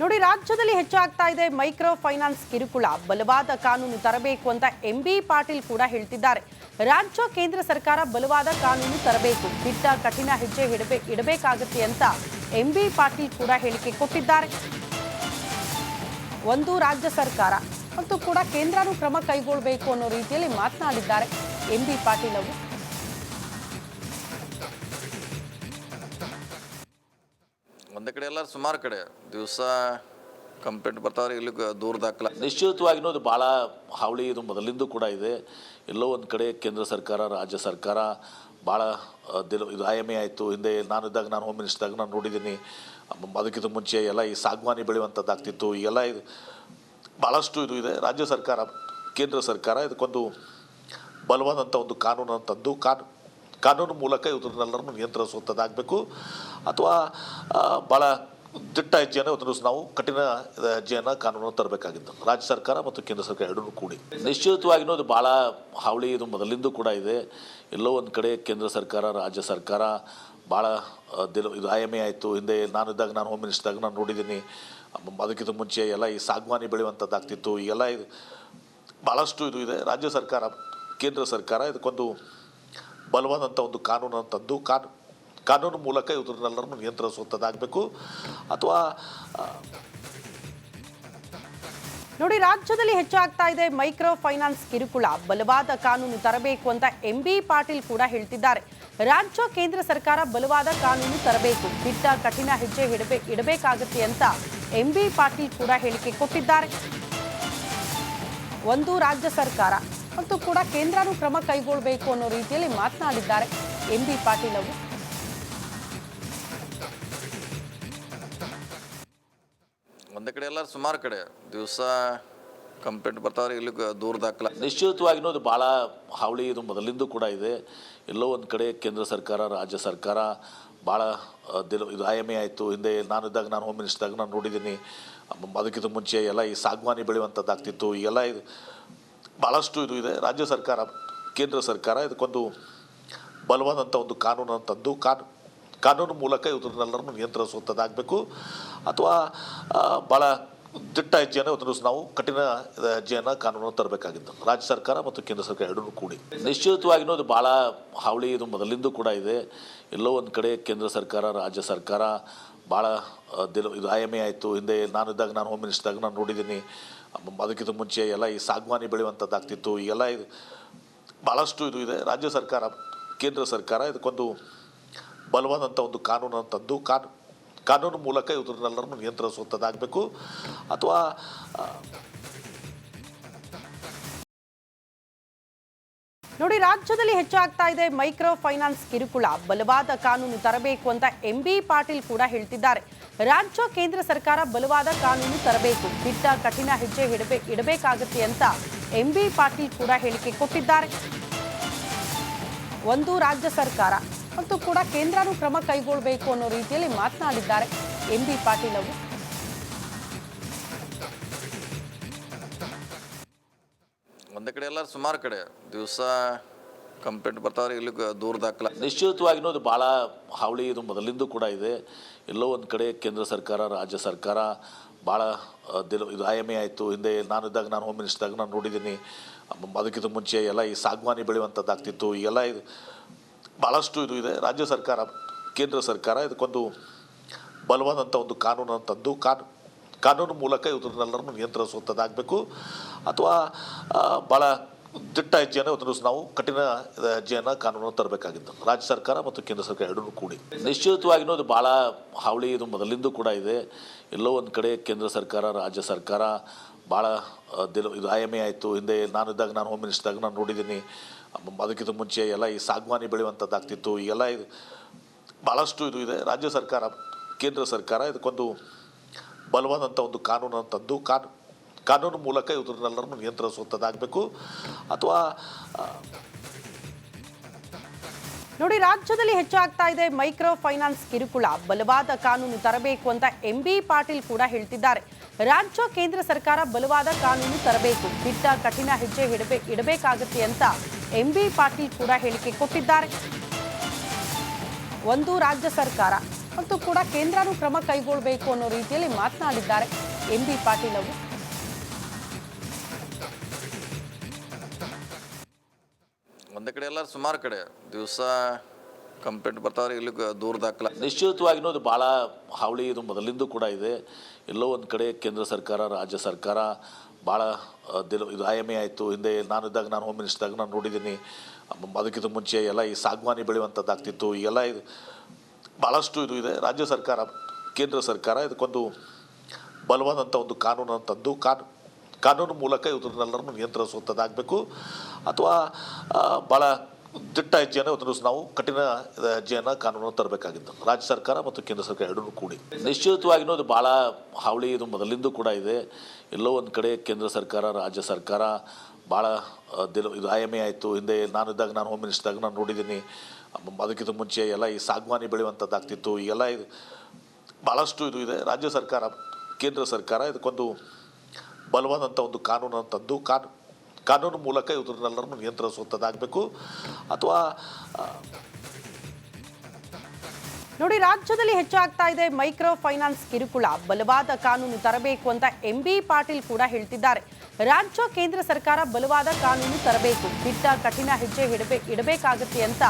ನೋಡಿ, ರಾಜ್ಯದಲ್ಲಿ ಹೆಚ್ಚಾಗ್ತಾ ಇದೆ ಮೈಕ್ರೋ ಫೈನಾನ್ಸ್ ಕಿರುಕುಳ. ಬಲವಾದ ಕಾನೂನು ತರಬೇಕು ಅಂತ ಎಂ ಬಿ ಪಾಟೀಲ್ ಕೂಡ ಹೇಳ್ತಿದ್ದಾರೆ. ರಾಜ್ಯ, ಕೇಂದ್ರ ಸರ್ಕಾರ ಬಲವಾದ ಕಾನೂನು ತರಬೇಕು. ಬಿಟ್ಟ ಕಠಿಣ ಹೆಜ್ಜೆ ಇಡಬೇ ಇಡಬೇಕಾಗುತ್ತೆ ಅಂತ ಎಂ ಬಿ ಪಾಟೀಲ್ ಕೂಡ ಹೇಳಿಕೆ ಕೊಟ್ಟಿದ್ದಾರೆ. ಒಂದು ರಾಜ್ಯ ಸರ್ಕಾರ ಮತ್ತು ಕೂಡ ಕೇಂದ್ರನೂ ಕ್ರಮ ಕೈಗೊಳ್ಳಬೇಕು ಅನ್ನೋ ರೀತಿಯಲ್ಲಿ ಮಾತನಾಡಿದ್ದಾರೆ ಎಂ ಬಿ ಪಾಟೀಲ್ ಅವರು. ಒಂದೇ ಸುಮಾರು ಕಡೆ, ದಿವಸ ಕಂಪ್ಲೇಂಟ್ ಬರ್ತಾವ್ರೆ ಇಲ್ಲಿ ದೂರ ದಾಖಲ. ನಿಶ್ಚಿತವಾಗಿ ಅದು ಭಾಳ ಹಾವಳಿ ಇದು ಮೊದಲಿಂದ ಕೂಡ ಇದೆ. ಎಲ್ಲೋ ಒಂದು ಕಡೆ ಕೇಂದ್ರ ಸರ್ಕಾರ, ರಾಜ್ಯ ಸರ್ಕಾರ ಭಾಳ ದಿಲ್, ಇದು ಐ ಆಯಿತು. ಹಿಂದೆ ನಾನು ಇದ್ದಾಗ, ನಾನು ಹೋಮ್ ಮಿನಿಸ್ಟರ್ದಾಗ ನಾನು ನೋಡಿದ್ದೀನಿ. ಅದಕ್ಕಿಂತ ಮುಂಚೆ ಎಲ್ಲ ಈ ಸಾಗ್ವಾನಿ ಬೆಳೆಯುವಂಥದ್ದಾಗ್ತಿತ್ತು. ಈಗೆಲ್ಲ ಇದು ಭಾಳಷ್ಟು ಇದು ಇದೆ. ರಾಜ್ಯ ಸರ್ಕಾರ, ಕೇಂದ್ರ ಸರ್ಕಾರ ಇದಕ್ಕೊಂದು ಬಲವಾದಂಥ ಒಂದು ಕಾನೂನನ್ನು ತಂದು, ಕಾನೂ ಕಾನೂನು ಮೂಲಕ ಇವ್ರನ್ನೆಲ್ಲರನ್ನು ನಿಯಂತ್ರಿಸುವಂಥದ್ದಾಗಬೇಕು. ಅಥವಾ ಭಾಳ ದಿಟ್ಟ ಹೆಜ್ಜೆಯನ್ನು ದಿವಸ ನಾವು ಕಠಿಣ ಹೆಜ್ಜೆಯನ್ನು ಕಾನೂನನ್ನು ತರಬೇಕಾಗಿತ್ತು. ರಾಜ್ಯ ಸರ್ಕಾರ ಮತ್ತು ಕೇಂದ್ರ ಸರ್ಕಾರ ಎರಡೂ ಕೂಡಿ. ನಿಶ್ಚಿತವಾಗಿಯೂ ಅದು ಭಾಳ ಹಾವಳಿ, ಇದು ಮೊದಲಿಂದ ಕೂಡ ಇದೆ. ಎಲ್ಲೋ ಒಂದು ಕಡೆ ಕೇಂದ್ರ ಸರ್ಕಾರ, ರಾಜ್ಯ ಸರ್ಕಾರ ಭಾಳ ದಿನ ಇದು ಐ ಎಂ ಆಯಿತು. ಹಿಂದೆ ನಾನು ಇದ್ದಾಗ ನಾನು ಹೋಮ್ ಮಿನಿಸ್ಟರ್ದಾಗ ನಾನು ನೋಡಿದ್ದೀನಿ. ಅದಕ್ಕಿಂತ ಮುಂಚೆ ಎಲ್ಲ ಈ ಸಾಗ್ವಾನಿ ಬೆಳೆಯುವಂಥದ್ದಾಗ್ತಿತ್ತು. ಈಗೆಲ್ಲ ಇದು ಭಾಳಷ್ಟು ಇದು ಇದೆ. ರಾಜ್ಯ ಸರ್ಕಾರ, ಕೇಂದ್ರ ಸರ್ಕಾರ ಇದಕ್ಕೊಂದು ಬಲವಾದಂಥ ಒಂದು ಕಾನೂನನ್ನು ತಂದು ಕಾನ್, ಕಾನೂನು ಮೂಲಕ ಇವ್ರನ್ನೆಲ್ಲರನ್ನು ನಿಯಂತ್ರಿಸುವಂಥದ್ದಾಗಬೇಕು. ಅಥವಾ ನೋಡಿ, ರಾಜ್ಯದಲ್ಲಿ ಹೆಚ್ಚಾಗ್ತಾ ಇದೆ ಮೈಕ್ರೋ ಫೈನಾನ್ಸ್ ಕಿರುಕುಳ. ಬಲವಾದ ಕಾನೂನು ತರಬೇಕು ಅಂತ ಎಂ ಬಿ ಪಾಟೀಲ್ ಕೂಡ ಹೇಳ್ತಿದ್ದಾರೆ. ರಾಜ್ಯ, ಕೇಂದ್ರ ಸರ್ಕಾರ ಬಲವಾದ ಕಾನೂನು ತರಬೇಕು. ದಿಟ್ಟ ಕಠಿಣ ಹೆಜ್ಜೆ ಇಡಬೇ ಇಡಬೇಕಾಗುತ್ತೆ ಅಂತ ಎಂ ಬಿ ಪಾಟೀಲ್ ಕೂಡ ಹೇಳಿಕೆ ಕೊಟ್ಟಿದ್ದಾರೆ. ಒಂದು ರಾಜ್ಯ ಸರ್ಕಾರ. ಮತ್ತು ಕೂಡ ಕೇಂದ್ರನೂ ಕ್ರಮ ಕೈಗೊಳ್ಳಬೇಕು ಅನ್ನೋ ರೀತಿಯಲ್ಲಿ ಮಾತನಾಡಿದ್ದಾರೆ. ಎಂ ಬಿ ಪಾಟೀಲ್ ಅವರು. ಒಂದು ಕಡೆ ಎಲ್ಲ ಸುಮಾರು ಕಡೆ ದಿವಸ ಕಂಪ್ಲೇಂಟ್ ಬರ್ತಾವ್ರೆ ಇಲ್ಲಿ ದೂರ ದಾಖಲ ನಿಶ್ಚಿತವಾಗಿನೂ ಅದು ಭಾಳ ಹಾವಳಿ ಇದು ಮೊದಲಿಂದ ಕೂಡ ಇದೆ. ಎಲ್ಲೋ ಒಂದು ಕಡೆ ಕೇಂದ್ರ ಸರ್ಕಾರ ರಾಜ್ಯ ಸರ್ಕಾರ ಭಾಳ ದಿಲ್ ದಿನ ಇದು ಐ ಎಂ ಎ ಆಯಿತು. ಹಿಂದೆ ನಾನು ಇದ್ದಾಗ ನಾನು ಹೋಮ್ ಮಿನಿಸ್ಟರ್ದಾಗ ನಾನು ನೋಡಿದ್ದೀನಿ. ಅದಕ್ಕಿಂತ ಮುಂಚೆ ಎಲ್ಲ ಈ ಸಾಗ್ವಾನಿ ಬೆಳೆಯುವಂಥದ್ದಾಗ್ತಿತ್ತು. ಈಗೆಲ್ಲ ಇದು ಭಾಳಷ್ಟು ಇದು ಇದೆ. ರಾಜ್ಯ ಸರ್ಕಾರ, ಕೇಂದ್ರ ಸರ್ಕಾರ ಇದಕ್ಕೊಂದು ಬಲವಾದಂಥ ಒಂದು ಕಾನೂನನ್ನು ತಂದು, ಕಾನು, ಕಾನೂನು ಮೂಲಕ ಇವ್ರನ್ನೆಲ್ಲರನ್ನು ನಿಯಂತ್ರಿಸುವಂಥದ್ದಾಗಬೇಕು ಅಥವಾ ಭಾಳ ದಿಟ್ಟ ಹೆಜ್ಜೆಯನ್ನು ದಿವಸ ನಾವು ಕಠಿಣ ಹೆಜ್ಜೆಯನ್ನು ಕಾನೂನನ್ನು ತರಬೇಕಾಗಿತ್ತು. ರಾಜ್ಯ ಸರ್ಕಾರ ಮತ್ತು ಕೇಂದ್ರ ಸರ್ಕಾರ ಎರಡೂ ಕೂಡಿ. ನಿಶ್ಚಿತವಾಗಿಯೂ ಅದು ಭಾಳ ಹಾವಳಿ, ಇದು ಮೊದಲಿಂದ ಕೂಡ ಇದೆ. ಎಲ್ಲೋ ಒಂದು ಕಡೆ ಕೇಂದ್ರ ಸರ್ಕಾರ, ರಾಜ್ಯ ಸರ್ಕಾರ ಭಾಳ ದಿನ ಇದು ಎ ಆಯಿತು. ಹಿಂದೆ ನಾನು ಇದ್ದಾಗ ನಾನು ಹೋಮ್ ಮಿನಿಸ್ಟರ್ದಾಗ ನಾನು ನೋಡಿದ್ದೀನಿ. ಅದಕ್ಕಿಂತ ಮುಂಚೆ ಎಲ್ಲ ಈ ಸಾಗ್ವಾನಿ ಬೆಳೆಯುವಂಥದ್ದಾಗ್ತಿತ್ತು. ಈಗೆಲ್ಲ ಇದು ಭಾಳಷ್ಟು ಇದು ಇದೆ. ರಾಜ್ಯ ಸರ್ಕಾರ, ಕೇಂದ್ರ ಸರ್ಕಾರ ಇದಕ್ಕೊಂದು ಬಲವಾದಂಥ ಒಂದು ಕಾನೂನು ತಂದು, ಕಾನು, ಕಾನೂನು ಮೂಲಕ ಇವ್ರನ್ನೆಲ್ಲರನ್ನು ನಿಯಂತ್ರಿಸುವಂಥದ್ದಾಗಬೇಕು. ಅಥವಾ ನೋಡಿ, ರಾಜ್ಯದಲ್ಲಿ ಹೆಚ್ಚಾಗ್ತಾ ಇದೆ ಮೈಕ್ರೋ ಫೈನಾನ್ಸ್ ಕಿರುಕುಳ. ಬಲವಾದ ಕಾನೂನು ತರಬೇಕು ಅಂತ ಎಂ ಬಿ ಪಾಟೀಲ್ ಕೂಡ ಹೇಳ್ತಿದ್ದಾರೆ. ರಾಜ್ಯ, ಕೇಂದ್ರ ಸರ್ಕಾರ ಬಲವಾದ ಕಾನೂನು ತರಬೇಕು. ಬಿಟ್ಟ ಕಠಿಣ ಹೆಜ್ಜೆ ಇಡಬೇ ಇಡಬೇಕಾಗುತ್ತೆ ಅಂತ ಎಂ ಬಿ ಪಾಟೀಲ್ ಕೂಡ ಹೇಳಿಕೆ ಕೊಟ್ಟಿದ್ದಾರೆ. ಒಂದು ರಾಜ್ಯ ಸರ್ಕಾರ ಮತ್ತು ಕೂಡ ಕೇಂದ್ರನೂ ಕ್ರಮ ಕೈಗೊಳ್ಳಬೇಕು ಅನ್ನೋ ರೀತಿಯಲ್ಲಿ ಮಾತನಾಡಿದ್ದಾರೆ ಎಂ ಬಿ ಪಾಟೀಲ್ ಅವರು. ಕಡೆ ಎಲ್ಲ ಸುಮಾರು ಕಡೆ. ದಿವಸ ಕಂಪ್ಲೇಂಟ್ ಬರ್ತಾವ್ರೆ ಇಲ್ಲಿ ದೂರ ದಾಖಲ. ನಿಶ್ಚಿತವಾಗಿ ಅದು ಭಾಳ ಹಾವಳಿ ಇದು ಮೊದಲಿಂದ ಕೂಡ ಇದೆ. ಎಲ್ಲೋ ಒಂದು ಕಡೆ ಕೇಂದ್ರ ಸರ್ಕಾರ, ರಾಜ್ಯ ಸರ್ಕಾರ ಭಾಳ ದಿಲ್, ಇದು ಐ ಆಯಿತು. ಹಿಂದೆ ನಾನು ಇದ್ದಾಗ, ನಾನು ಹೋಮ್ ಮಿನಿಸ್ಟರ್ದಾಗ ನಾನು ನೋಡಿದ್ದೀನಿ. ಅದಕ್ಕಿಂತ ಮುಂಚೆ ಎಲ್ಲ ಈ ಸಾಗ್ವಾನಿ ಬೆಳೆಯುವಂಥದ್ದಾಗ್ತಿತ್ತು. ಈಗೆಲ್ಲ ಇದು ಭಾಳಷ್ಟು ಇದು ಇದೆ. ರಾಜ್ಯ ಸರ್ಕಾರ, ಕೇಂದ್ರ ಸರ್ಕಾರ ಇದಕ್ಕೊಂದು ಬಲವಾದಂಥ ಒಂದು ಕಾನೂನನ್ನು ತಂದು, ಕಾನೂ ಕಾನೂನು ಮೂಲಕ ಇವ್ರನ್ನೆಲ್ಲರನ್ನು ನಿಯಂತ್ರಿಸುವಂಥದ್ದಾಗಬೇಕು. ಅಥವಾ ಭಾಳ ದಿಟ್ಟ ಹೆಜ್ಜೆಯನ್ನು ಇವತ್ತು ದಿವಸ ನಾವು ಕಠಿಣ ಹೆಜ್ಜೆಯನ್ನು ಕಾನೂನನ್ನು ತರಬೇಕಾಗಿತ್ತು. ರಾಜ್ಯ ಸರ್ಕಾರ ಮತ್ತು ಕೇಂದ್ರ ಸರ್ಕಾರ ಎರಡೂ ಕೂಡಿ. ನಿಶ್ಚಿತವಾಗಿಯೂ ಅದು ಭಾಳ ಹಾವಳಿ, ಇದು ಮೊದಲಿಂದ ಕೂಡ ಇದೆ. ಎಲ್ಲೋ ಒಂದು ಕಡೆ ಕೇಂದ್ರ ಸರ್ಕಾರ, ರಾಜ್ಯ ಸರ್ಕಾರ ಭಾಳ ದಿನ ಇದು ಐ ಎಂ ಆಯಿತು. ಹಿಂದೆ ನಾನು ಇದ್ದಾಗ ನಾನು ಹೋಮ್ ಮಿನಿಸ್ಟರ್ದಾಗ ನಾನು ನೋಡಿದ್ದೀನಿ. ಅದಕ್ಕಿಂತ ಮುಂಚೆ ಎಲ್ಲ ಈ ಸಾಗ್ವಾನಿ ಬೆಳೆಯುವಂಥದ್ದಾಗ್ತಿತ್ತು. ಈಗೆಲ್ಲ ಇದು ಭಾಳಷ್ಟು ಇದು ಇದೆ. ರಾಜ್ಯ ಸರ್ಕಾರ, ಕೇಂದ್ರ ಸರ್ಕಾರ ಇದಕ್ಕೊಂದು ಬಲವಾದಂಥ ಒಂದು ಕಾನೂನನ್ನು ತಂದು ಕಾನ್, ಕಾನೂನು ಮೂಲಕ ಇವ್ರನ್ನೆಲ್ಲರನ್ನು ನಿಯಂತ್ರಿಸುವಂಥದ್ದಾಗಬೇಕು. ಅಥವಾ ನೋಡಿ, ರಾಜ್ಯದಲ್ಲಿ ಹೆಚ್ಚಾಗ್ತಾ ಇದೆ ಮೈಕ್ರೋ ಫೈನಾನ್ಸ್ ಕಿರುಕುಳ. ಬಲವಾದ ಕಾನೂನು ತರಬೇಕು ಅಂತ ಎಂ ಬಿ ಪಾಟೀಲ್ ಕೂಡ ಹೇಳ್ತಿದ್ದಾರೆ. ರಾಜ್ಯ, ಕೇಂದ್ರ ಸರ್ಕಾರ ಬಲವಾದ ಕಾನೂನು ತರಬೇಕು. ದಿಟ್ಟ ಕಠಿಣ ಹೆಜ್ಜೆ ಇಡಬೇ ಇಡಬೇಕಾಗುತ್ತೆ ಅಂತ ಎಂ ಬಿ ಪಾಟೀಲ್ ಕೂಡ ಹೇಳಿಕೆ ಕೊಟ್ಟಿದ್ದಾರೆ. ಒಂದು ರಾಜ್ಯ ಸರ್ಕಾರ. ಮತ್ತು ಕೂಡ ಕೇಂದ್ರನೂ ಕ್ರಮ ಕೈಗೊಳ್ಳಬೇಕು ಅನ್ನೋ ರೀತಿಯಲ್ಲಿ ಮಾತನಾಡಿದ್ದಾರೆ. ಎಂ ಬಿ ಪಾಟೀಲ್ ಅವರು. ಒಂದು ಕಡೆ ಎಲ್ಲ ಸುಮಾರು ಕಡೆ ದಿವಸ ಕಂಪ್ಲೇಂಟ್ ಬರ್ತಾವ್ರೆ ಇಲ್ಲಿ ದೂರ ದಾಖಲ ನಿಶ್ಚಿತವಾಗಿನೂ ಅದು ಭಾಳ ಹಾವಳಿ ಇದು ಮೊದಲಿಂದ ಕೂಡ ಇದೆ. ಎಲ್ಲೋ ಒಂದು ಕಡೆ ಕೇಂದ್ರ ಸರ್ಕಾರ ರಾಜ್ಯ ಸರ್ಕಾರ ಭಾಳ ದಿಲ್ ದಿನ ಇದು ಐ ಎಂ ಎ ಆಯಿತು. ಹಿಂದೆ ನಾನು ಇದ್ದಾಗ ನಾನು ಹೋಮ್ ಮಿನಿಸ್ಟರ್ದಾಗ ನಾನು ನೋಡಿದ್ದೀನಿ. ಅದಕ್ಕಿಂತ ಮುಂಚೆ ಎಲ್ಲ ಈ ಸಾಗ್ವಾನಿ ಬೆಳೆಯುವಂಥದ್ದಾಗ್ತಿತ್ತು. ಈಗೆಲ್ಲ ಇದು ಭಾಳಷ್ಟು ಇದು ಇದೆ. ರಾಜ್ಯ ಸರ್ಕಾರ, ಕೇಂದ್ರ ಸರ್ಕಾರ ಇದಕ್ಕೊಂದು ಬಲವಾದಂಥ ಒಂದು ಕಾನೂನನ್ನು ತಂದು, ಕಾನೂ, ಕಾನೂನು ಮೂಲಕ ಇವ್ರನ್ನೆಲ್ಲರನ್ನು ನಿಯಂತ್ರಿಸುವಂಥದ್ದಾಗಬೇಕು ಅಥವಾ ಭಾಳ ದಿಟ್ಟ ಹೆಜ್ಜೆಯನ್ನು ದಿವಸ ನಾವು ಕಠಿಣ ಹೆಜ್ಜೆಯನ್ನು ಕಾನೂನನ್ನು ತರಬೇಕಾಗಿತ್ತು. ರಾಜ್ಯ ಸರ್ಕಾರ ಮತ್ತು ಕೇಂದ್ರ ಸರ್ಕಾರ ಎರಡೂ ಕೂಡಿ. ನಿಶ್ಚಿತವಾಗಿಯೂ ಅದು ಭಾಳ ಹಾವಳಿ, ಇದು ಮೊದಲಿಂದ ಕೂಡ ಇದೆ. ಎಲ್ಲೋ ಒಂದು ಕಡೆ ಕೇಂದ್ರ ಸರ್ಕಾರ, ರಾಜ್ಯ ಸರ್ಕಾರ ಭಾಳ ದಿನ ಇದು ಎ ಆಯಿತು. ಹಿಂದೆ ನಾನು ಇದ್ದಾಗ ನಾನು ಹೋಮ್ ಮಿನಿಸ್ಟರ್ದಾಗ ನಾನು ನೋಡಿದ್ದೀನಿ. ಅದಕ್ಕಿಂತ ಮುಂಚೆ ಎಲ್ಲ ಈ ಸಾಗ್ವಾನಿ ಬೆಳೆಯುವಂಥದ್ದಾಗ್ತಿತ್ತು. ಈಗೆಲ್ಲ ಇದು ಭಾಳಷ್ಟು ಇದು ಇದೆ. ರಾಜ್ಯ ಸರ್ಕಾರ, ಕೇಂದ್ರ ಸರ್ಕಾರ ಇದಕ್ಕೊಂದು ಬಲವಾದಂಥ ಒಂದು ಕಾನೂನನ್ನು ತಂದು, ಕಾನು, ಕಾನೂನು ಮೂಲಕ ಇವ್ರನ್ನೆಲ್ಲರನ್ನು ನಿಯಂತ್ರಿಸುವಂಥದ್ದಾಗಬೇಕು. ಅಥವಾ ನೋಡಿ, ರಾಜ್ಯದಲ್ಲಿ ಹೆಚ್ಚಾಗ್ತಾ ಇದೆ ಮೈಕ್ರೋ ಫೈನಾನ್ಸ್ ಕಿರುಕುಳ. ಬಲವಾದ ಕಾನೂನು ತರಬೇಕು ಅಂತ ಎಂ ಬಿ ಪಾಟೀಲ್ ಕೂಡ ಹೇಳ್ತಿದ್ದಾರೆ. ರಾಜ್ಯ ಕೇಂದ್ರ ಸರ್ಕಾರ ಬಲವಾದ ಕಾನೂನು ತರಬೇಕು. ಬಿಟ್ಟ ಕಠಿಣ ಹೆಜ್ಜೆ ಇಡಬೇ ಇಡಬೇಕಾಗುತ್ತೆ ಅಂತ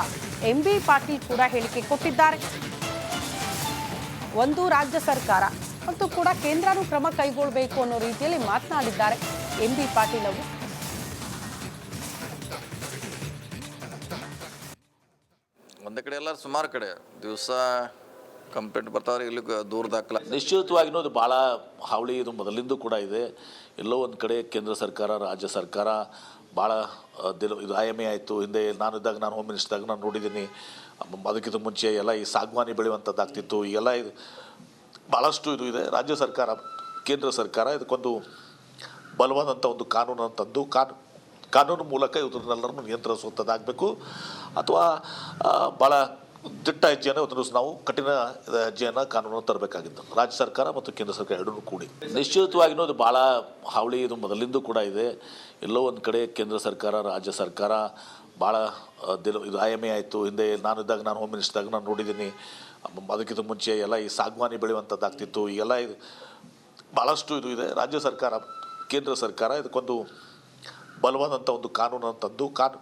ಎಂ ಬಿ ಪಾಟೀಲ್ ಕೂಡ ಹೇಳಿಕೆ ಕೊಟ್ಟಿದ್ದಾರೆ. ಒಂದು ರಾಜ್ಯ ಸರ್ಕಾರ ಮತ್ತು ಕೂಡ ಕೇಂದ್ರನೂ ಕ್ರಮ ಕೈಗೊಳ್ಳಬೇಕು ಅನ್ನೋ ರೀತಿಯಲ್ಲಿ ಮಾತನಾಡಿದ್ದಾರೆ ಎಂ ಬಿ ಪಾಟೀಲ್ ಅವರು. ಒಂದು ಕಡೆ ಎಲ್ಲ ಸುಮಾರು ಕಡೆ ದಿವಸ ಕಂಪ್ಲೇಂಟ್ ಬರ್ತಾವ್ರೆ ಇಲ್ಲಿ ದೂರ ದಾಖಲ. ನಿಶ್ಚಿತವಾಗಿ ಅದು ಭಾಳ ಹಾವಳಿ ಇದು ಮೊದಲಿಂದ ಕೂಡ ಇದೆ. ಎಲ್ಲೋ ಒಂದು ಕಡೆ ಕೇಂದ್ರ ಸರ್ಕಾರ, ರಾಜ್ಯ ಸರ್ಕಾರ ಭಾಳ ದಿಲ್, ಇದು ಐ ಎಂ ಆಯಿತು. ಹಿಂದೆ ನಾನು ಇದ್ದಾಗ, ನಾನು ಹೋಮ್ ಮಿನಿಸ್ಟರ್ದಾಗ ನಾನು ನೋಡಿದ್ದೀನಿ. ಅದಕ್ಕಿಂತ ಮುಂಚೆ ಎಲ್ಲ ಈ ಸಾಗ್ವಾನಿ ಬೆಳೆಯುವಂಥದ್ದಾಗ್ತಿತ್ತು. ಈಗೆಲ್ಲ ಇದು ಭಾಳಷ್ಟು ಇದು ಇದೆ. ರಾಜ್ಯ ಸರ್ಕಾರ, ಕೇಂದ್ರ ಸರ್ಕಾರ ಇದಕ್ಕೊಂದು ಬಲವಾದಂಥ ಒಂದು ಕಾನೂನನ್ನು ತಂದು, ಕಾನ್, ಕಾನೂನು ಮೂಲಕ ಇವ್ರನ್ನೆಲ್ಲರನ್ನು ನಿಯಂತ್ರಿಸುವಂಥದ್ದಾಗಬೇಕು. ಅಥವಾ ಭಾಳ ದಿಟ್ಟ ಹೆಜ್ಜೆಯನ್ನು ಇವತ್ತು ನಾವು ಕಠಿಣ ಹೆಜ್ಜೆಯನ್ನು ಕಾನೂನನ್ನು ತರಬೇಕಾಗಿತ್ತು. ರಾಜ್ಯ ಸರ್ಕಾರ ಮತ್ತು ಕೇಂದ್ರ ಸರ್ಕಾರ ಎರಡೂ ಕೂಡಿ. ನಿಶ್ಚಿತವಾಗಿಯೂ ಅದು ಭಾಳ ಹಾವಳಿ, ಇದು ಮೊದಲಿಂದ ಕೂಡ ಇದೆ. ಎಲ್ಲೋ ಒಂದು ಕಡೆ ಕೇಂದ್ರ ಸರ್ಕಾರ, ರಾಜ್ಯ ಸರ್ಕಾರ ಭಾಳ ದಿನ ಇದು ಐ ಆಯಿತು. ಹಿಂದೆ ನಾನು ಇದ್ದಾಗ ನಾನು ಹೋಮ್ ಮಿನಿಸ್ಟರ್ದಾಗ ನಾನು ನೋಡಿದ್ದೀನಿ. ಅದಕ್ಕಿಂತ ಮುಂಚೆ ಎಲ್ಲ ಈ ಸಾಗ್ವಾನಿ ಬೆಳೆಯುವಂಥದ್ದಾಗ್ತಿತ್ತು. ಈಗೆಲ್ಲ ಇದು ಭಾಳಷ್ಟು ಇದು ಇದೆ. ರಾಜ್ಯ ಸರ್ಕಾರ, ಕೇಂದ್ರ ಸರ್ಕಾರ ಇದಕ್ಕೊಂದು ಬಲವಾದಂಥ ಒಂದು ಕಾನೂನನ್ನು ತಂದು, ಕಾನೂ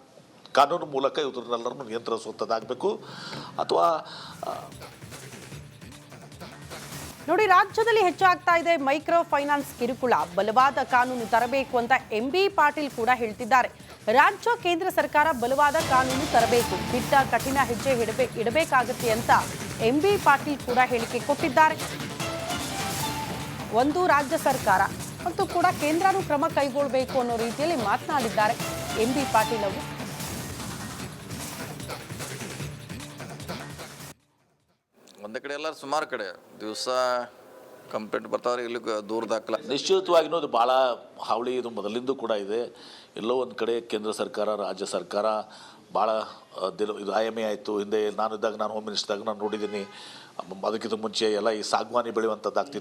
ಕಾನೂನು ಮೂಲಕ ಇವ್ರನ್ನೆಲ್ಲರನ್ನು ನಿಯಂತ್ರಿಸುವಂಥದ್ದಾಗಬೇಕು. ಅಥವಾ ನೋಡಿ, ರಾಜ್ಯದಲ್ಲಿ ಹೆಚ್ಚಾಗ್ತಾ ಇದೆ ಮೈಕ್ರೋ ಫೈನಾನ್ಸ್ ಕಿರುಕುಳ. ಬಲವಾದ ಕಾನೂನು ತರಬೇಕು ಅಂತ ಎಂ ಬಿ ಪಾಟೀಲ್ ಕೂಡ ಹೇಳ್ತಿದ್ದಾರೆ. ರಾಜ್ಯ, ಕೇಂದ್ರ ಸರ್ಕಾರ ಬಲವಾದ ಕಾನೂನು ತರಬೇಕು. ಬಿಟ್ಟ ಕಠಿಣ ಹೆಜ್ಜೆ ಇಡಬೇ ಇಡಬೇಕಾಗುತ್ತೆ ಅಂತ ಎಂ ಬಿ ಪಾಟೀಲ್ ಕೂಡ ಹೇಳಿಕೆ ಕೊಟ್ಟಿದ್ದಾರೆ. ಒಂದು ರಾಜ್ಯ ಸರ್ಕಾರ ಮತ್ತು ಕೂಡ ಕೇಂದ್ರನೂ ಕ್ರಮ ಕೈಗೊಳ್ಳಬೇಕು ಅನ್ನೋ ರೀತಿಯಲ್ಲಿ ಮಾತನಾಡಿದ್ದಾರೆ ಎಂ ಬಿ ಪಾಟೀಲ್ ಅವರು. ಒಂದೇ ಕಡೆ ಎಲ್ಲ ಸುಮಾರು ಕಡೆ. ದಿವಸ ಕಂಪ್ಲೇಂಟ್ ಬರ್ತಾವ್ರೆ ಇಲ್ಲಿ ದೂರ ದಾಖಲ. ನಿಶ್ಚಿತವಾಗಿನೂ ಅದು ಭಾಳ ಹಾವಳಿ ಇದು ಮೊದಲಿಂದ ಕೂಡ ಇದೆ. ಎಲ್ಲೋ ಒಂದು ಕಡೆ ಕೇಂದ್ರ ಸರ್ಕಾರ, ರಾಜ್ಯ ಸರ್ಕಾರ ಭಾಳ ದಿಲ್, ಇದು ಐ ಆಯಿತು. ಹಿಂದೆ ನಾನು ಇದ್ದಾಗ, ನಾನು ಹೋಮ್ ಮಿನಿಸ್ಟರ್ದಾಗ ನಾನು ನೋಡಿದ್ದೀನಿ. ಅದಕ್ಕಿಂತ ಮುಂಚೆ ಎಲ್ಲ ಈ ಸಾಗ್ವಾನಿ ಬೆಳೆಯುವಂಥದ್ದು ಬೆಳೆಯುವಂಥದ್ದಾಗ್ತಿತ್ತು.